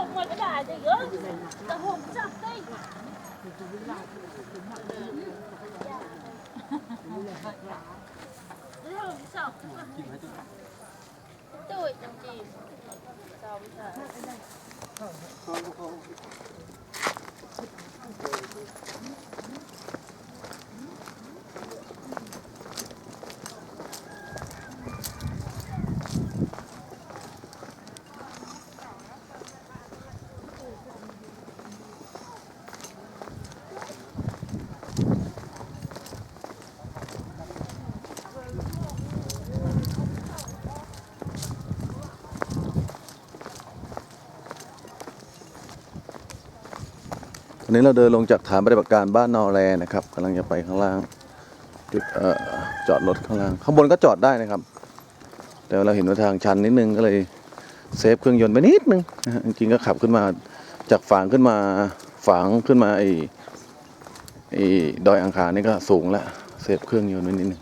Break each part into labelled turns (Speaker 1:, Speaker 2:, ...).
Speaker 1: không mà cái đài thì gỡ
Speaker 2: là
Speaker 1: hùng sắp đây Hãy subscribe cho kênh Ghiền Mì Gõ Để không bỏ lỡ những video hấp dẫn
Speaker 2: อนนี้เราเดินลงจากฐานปฏิบัติการบ้านนอแรนะครับกำลังจะไปข้างล่างจุดเอ่อจอดรถข้างล่าง ข้างบนก็จอดได้นะครับ แต่เราเห็นว่าทางชันนิดนึงก็เลยเซฟเครื่องยนต์ไปนิดนึงจริงๆก็ขับขึ้นมาจากฝางขึ้นมาฝางขึ้นมาไอ้ไอ้ดอยอังคารนี่ก็สูงแล้วเซฟเครื่องยนต์ไว้นิดนึง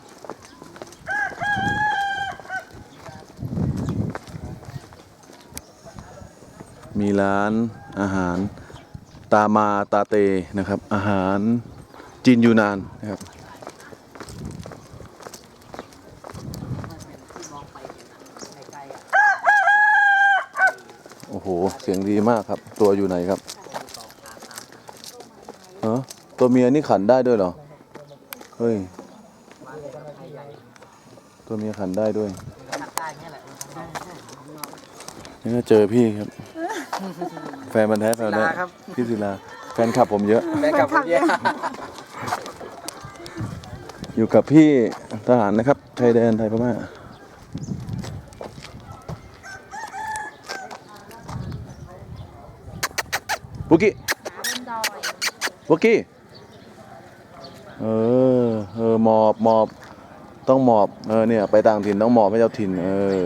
Speaker 2: มีร้านอาหาร ตามาตาเตนะครับ อาหารจีนยูนานนะครับโอ้โห เสียงดีมากครับ ตัวอยู่ไหนครับเออตัวเมียนี่ขันได้ด้วยเหรอ เฮ้ย ตัวเมียขันได้ด้วยนี่ก็เจอพี่ครับ แฟนมันธุ์แท้แฟนมันธุ์แท้
Speaker 3: ศิลาครับ
Speaker 2: พี่ศิลาแฟนคลับผมเยอะ
Speaker 3: แม่กับผมเยอะ
Speaker 2: อยู่กับพี่ทหารนะครับ ชายแดนไทยพม่า บุกี้
Speaker 1: Bên đòi
Speaker 2: บุกี้เออ เออ หมอบ หมอบ ต้องหมอบ เออ เนี่ย ไปต่างถิ่นต้องหมอบให้เจ้าถิ่น เออ